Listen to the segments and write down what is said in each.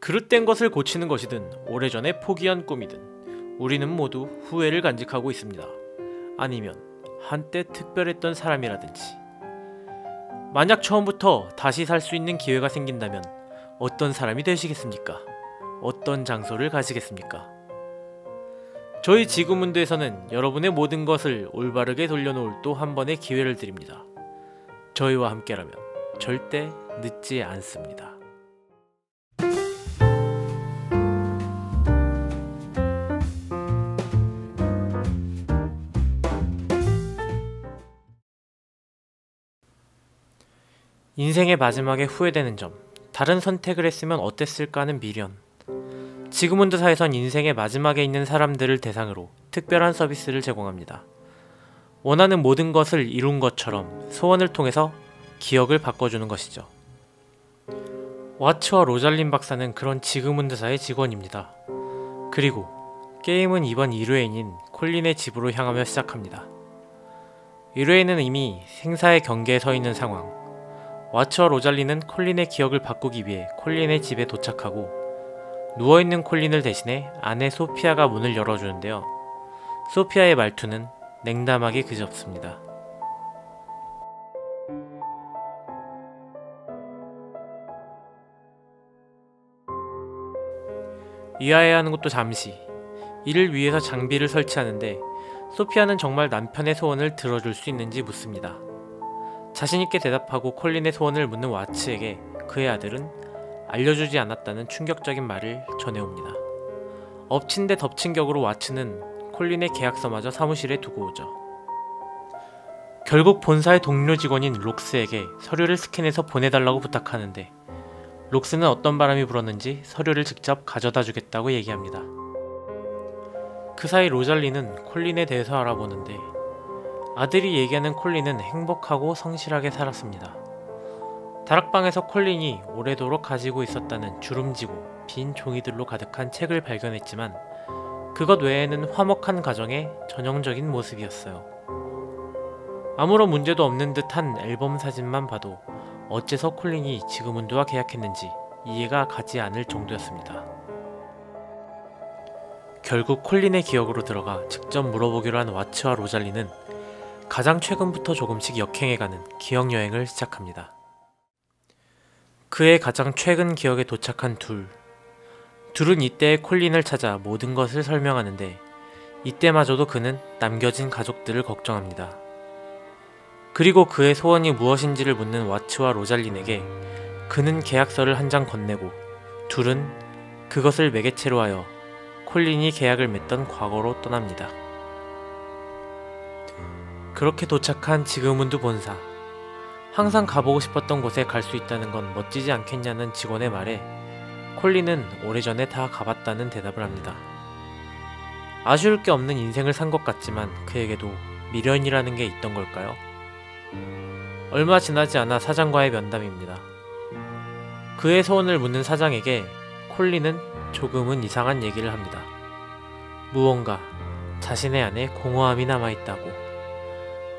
그릇된 것을 고치는 것이든 오래전에 포기한 꿈이든 우리는 모두 후회를 간직하고 있습니다. 아니면 한때 특별했던 사람이라든지 만약 처음부터 다시 살 수 있는 기회가 생긴다면 어떤 사람이 되시겠습니까? 어떤 장소를 가시겠습니까? 저희 지구문도에서는 여러분의 모든 것을 올바르게 돌려놓을 또 한 번의 기회를 드립니다. 저희와 함께라면 절대 늦지 않습니다. 인생의 마지막에 후회되는 점, 다른 선택을 했으면 어땠을까 하는 미련. 지구문드사에선 인생의 마지막에 있는 사람들을 대상으로 특별한 서비스를 제공합니다. 원하는 모든 것을 이룬 것처럼 소원을 통해서 기억을 바꿔주는 것이죠. 와츠와 로잘린 박사는 그런 지그문드사의 직원입니다. 그리고 게임은 이번 1회인인 콜린의 집으로 향하며 시작합니다. 1회에는 이미 생사의 경계에 서 있는 상황. 와츠와 로잘리는 콜린의 기억을 바꾸기 위해 콜린의 집에 도착하고 누워있는 콜린을 대신해 아내 소피아가 문을 열어주는데요. 소피아의 말투는 냉담하게 그지없습니다. 이해해야 하는 것도 잠시 이를 위해서 장비를 설치하는데 소피아는 정말 남편의 소원을 들어줄 수 있는지 묻습니다. 자신있게 대답하고 콜린의 소원을 묻는 와츠에게 그의 아들은 알려주지 않았다는 충격적인 말을 전해옵니다. 엎친 데 덮친 격으로 와츠는 콜린의 계약서마저 사무실에 두고 오죠. 결국 본사의 동료 직원인 록스에게 서류를 스캔해서 보내달라고 부탁하는데 록스는 어떤 바람이 불었는지 서류를 직접 가져다 주겠다고 얘기합니다. 그 사이 로잘리는 콜린에 대해서 알아보는데 아들이 얘기하는 콜린은 행복하고 성실하게 살았습니다. 다락방에서 콜린이 오래도록 가지고 있었다는 주름지고 빈 종이들로 가득한 책을 발견했지만 그것 외에는 화목한 가정의 전형적인 모습이었어요. 아무런 문제도 없는 듯한 앨범 사진만 봐도 어째서 콜린이 지금은두와 계약했는지 이해가 가지 않을 정도였습니다. 결국 콜린의 기억으로 들어가 직접 물어보기로 한 와츠와 로잘리는 가장 최근부터 조금씩 역행해가는 기억 여행을 시작합니다. 그의 가장 최근 기억에 도착한 둘. 둘은 이때의 콜린을 찾아 모든 것을 설명하는데 이때마저도 그는 남겨진 가족들을 걱정합니다. 그리고 그의 소원이 무엇인지를 묻는 와츠와 로잘린에게 그는 계약서를 한 장 건네고 둘은 그것을 매개체로 하여 콜린이 계약을 맺던 과거로 떠납니다. 그렇게 도착한 지금은두 본사. 항상 가보고 싶었던 곳에 갈 수 있다는 건 멋지지 않겠냐는 직원의 말에 콜린은 오래전에 다 가봤다는 대답을 합니다. 아쉬울 게 없는 인생을 산 것 같지만 그에게도 미련이라는 게 있던 걸까요? 얼마 지나지 않아 사장과의 면담입니다. 그의 소원을 묻는 사장에게 콜린은 조금은 이상한 얘기를 합니다. 무언가 자신의 안에 공허함이 남아있다고.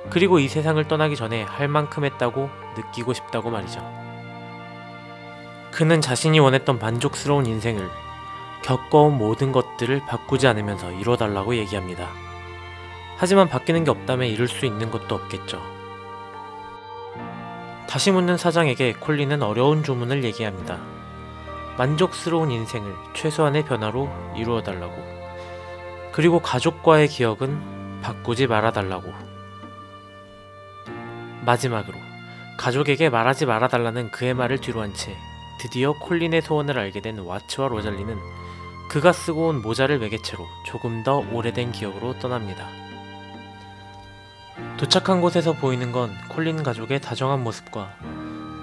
그리고 이 세상을 떠나기 전에 할 만큼 했다고 느끼고 싶다고 말이죠. 그는 자신이 원했던 만족스러운 인생을 겪어온 모든 것들을 바꾸지 않으면서 이뤄달라고 얘기합니다. 하지만 바뀌는 게 없다면 이룰 수 있는 것도 없겠죠. 다시 묻는 사장에게 콜린은 어려운 주문을 얘기합니다. 만족스러운 인생을 최소한의 변화로 이루어달라고. 그리고 가족과의 기억은 바꾸지 말아달라고. 마지막으로 가족에게 말하지 말아달라는 그의 말을 뒤로한 채 드디어 콜린의 소원을 알게 된 와츠와 로잘리는 그가 쓰고 온 모자를 매개체로 조금 더 오래된 기억으로 떠납니다. 도착한 곳에서 보이는 건 콜린 가족의 다정한 모습과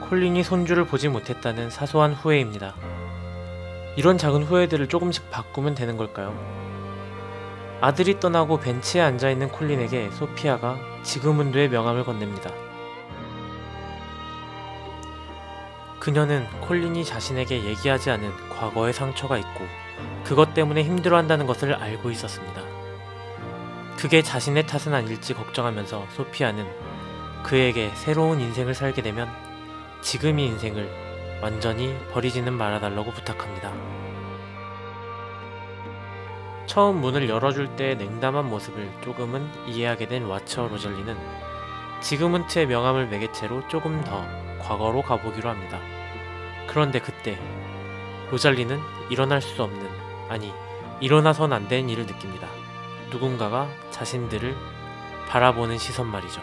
콜린이 손주를 보지 못했다는 사소한 후회입니다. 이런 작은 후회들을 조금씩 바꾸면 되는 걸까요? 아들이 떠나고 벤치에 앉아있는 콜린에게 소피아가 지금은도의 명함을 건넵니다. 그녀는 콜린이 자신에게 얘기하지 않은 과거의 상처가 있고 그것 때문에 힘들어한다는 것을 알고 있었습니다. 그게 자신의 탓은 아닐지 걱정하면서 소피아는 그에게 새로운 인생을 살게 되면 지금의 인생을 완전히 버리지는 말아달라고 부탁합니다. 처음 문을 열어줄 때의 냉담한 모습을 조금은 이해하게 된 와츠와 로잘리는 지금은 트의 명함을 매개체로 조금 더 과거로 가보기로 합니다. 그런데 그때 로잘리는 일어날 수 없는 아니 일어나선 안 되는 일을 느낍니다. 누군가가 자신들을 바라보는 시선 말이죠.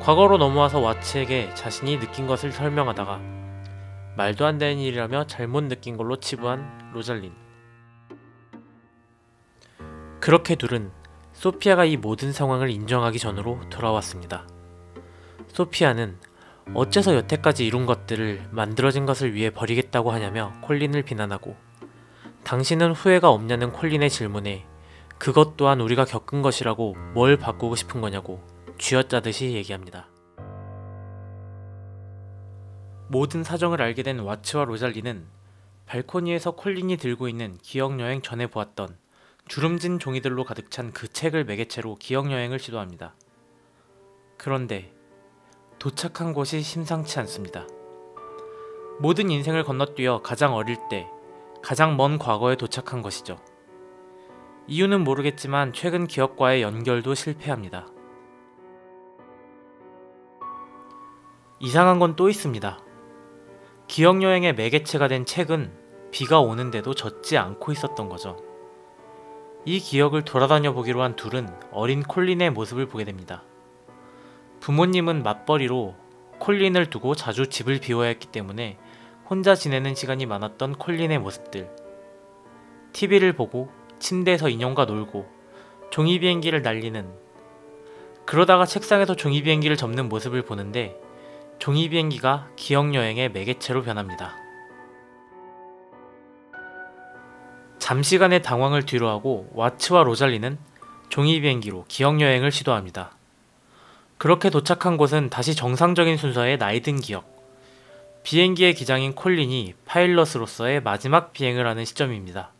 과거로 넘어와서 와츠에게 자신이 느낀 것을 설명하다가 말도 안 되는 일이라며 잘못 느낀 걸로 치부한 로잘린. 그렇게 둘은 소피아가 이 모든 상황을 인정하기 전으로 돌아왔습니다. 소피아는 어째서 여태까지 이룬 것들을 만들어진 것을 위해 버리겠다고 하냐며 콜린을 비난하고 당신은 후회가 없냐는 콜린의 질문에 그것 또한 우리가 겪은 것이라고 뭘 바꾸고 싶은 거냐고 쥐어짜듯이 얘기합니다. 모든 사정을 알게 된 와츠와 로잘리는 발코니에서 콜린이 들고 있는 기억여행 전에 보았던 주름진 종이들로 가득 찬 그 책을 매개체로 기억여행을 시도합니다. 그런데 도착한 곳이 심상치 않습니다. 모든 인생을 건너뛰어 가장 어릴 때, 가장 먼 과거에 도착한 것이죠. 이유는 모르겠지만 최근 기억과의 연결도 실패합니다. 이상한 건 또 있습니다. 기억여행의 매개체가 된 책은 비가 오는데도 젖지 않고 있었던 거죠. 이 기억을 돌아다녀 보기로 한 둘은 어린 콜린의 모습을 보게 됩니다. 부모님은 맞벌이로 콜린을 두고 자주 집을 비워야 했기 때문에 혼자 지내는 시간이 많았던 콜린의 모습들. TV를 보고 침대에서 인형과 놀고 종이 비행기를 날리는 그러다가 책상에서 종이 비행기를 접는 모습을 보는데 종이 비행기가 기억 여행의 매개체로 변합니다. 잠시간의 당황을 뒤로하고 와츠와 로잘리는 종이 비행기로 기억 여행을 시도합니다. 그렇게 도착한 곳은 다시 정상적인 순서의 나이든 기억. 비행기의 기장인 콜린이 파일럿으로서의 마지막 비행을 하는 시점입니다.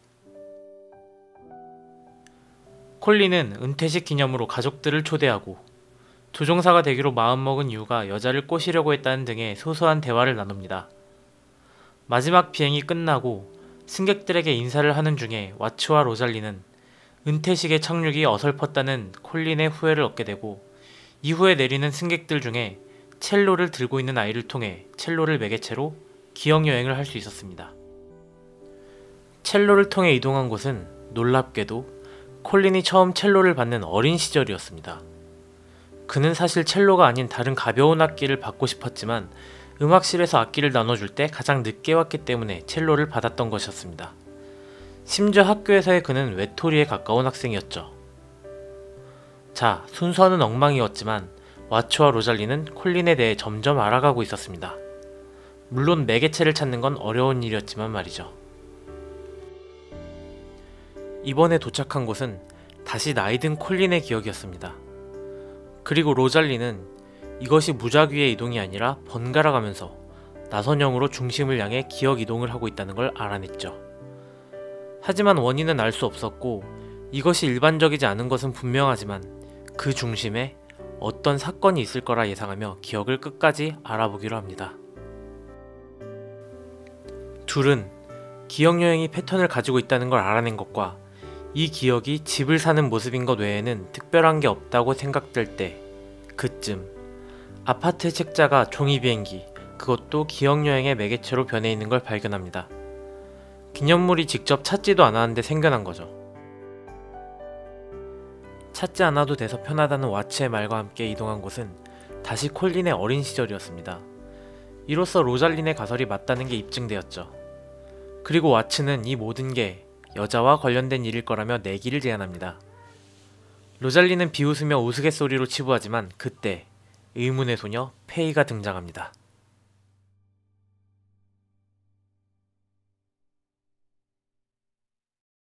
콜린은 은퇴식 기념으로 가족들을 초대하고 조종사가 되기로 마음먹은 이유가 여자를 꼬시려고 했다는 등의 소소한 대화를 나눕니다. 마지막 비행이 끝나고 승객들에게 인사를 하는 중에 와츠와 로잘리는 은퇴식의 착륙이 어설펐다는 콜린의 후회를 얻게 되고 이후에 내리는 승객들 중에 첼로를 들고 있는 아이를 통해 첼로를 매개체로 기억 여행을 할 수 있었습니다. 첼로를 통해 이동한 곳은 놀랍게도 콜린이 처음 첼로를 받는 어린 시절이었습니다. 그는 사실 첼로가 아닌 다른 가벼운 악기를 받고 싶었지만 음악실에서 악기를 나눠줄 때 가장 늦게 왔기 때문에 첼로를 받았던 것이었습니다. 심지어 학교에서의 그는 외톨이에 가까운 학생이었죠. 자, 순서는 엉망이었지만 와츠와 로잘리는 콜린에 대해 점점 알아가고 있었습니다. 물론 매개체를 찾는 건 어려운 일이었지만 말이죠. 이번에 도착한 곳은 다시 나이든 콜린의 기억이었습니다. 그리고 로잘리는 이것이 무작위의 이동이 아니라 번갈아 가면서 나선형으로 중심을 향해 기억 이동을 하고 있다는 걸 알아냈죠. 하지만 원인은 알 수 없었고 이것이 일반적이지 않은 것은 분명하지만 그 중심에 어떤 사건이 있을 거라 예상하며 기억을 끝까지 알아보기로 합니다. 둘은 기억여행이 패턴을 가지고 있다는 걸 알아낸 것과 이 기억이 집을 사는 모습인 것 외에는 특별한 게 없다고 생각될 때 그쯤 아파트 책자가 종이 비행기 그것도 기억여행의 매개체로 변해 있는 걸 발견합니다. 기념물이 직접 찾지도 않았는데 생겨난 거죠. 찾지 않아도 돼서 편하다는 와츠의 말과 함께 이동한 곳은 다시 콜린의 어린 시절이었습니다. 이로써 로잘린의 가설이 맞다는 게 입증되었죠. 그리고 와츠는 이 모든 게 여자와 관련된 일일 거라며 내기를 제안합니다. 로잘린은 비웃으며 우스갯소리로 치부하지만 그때 의문의 소녀 페이가 등장합니다.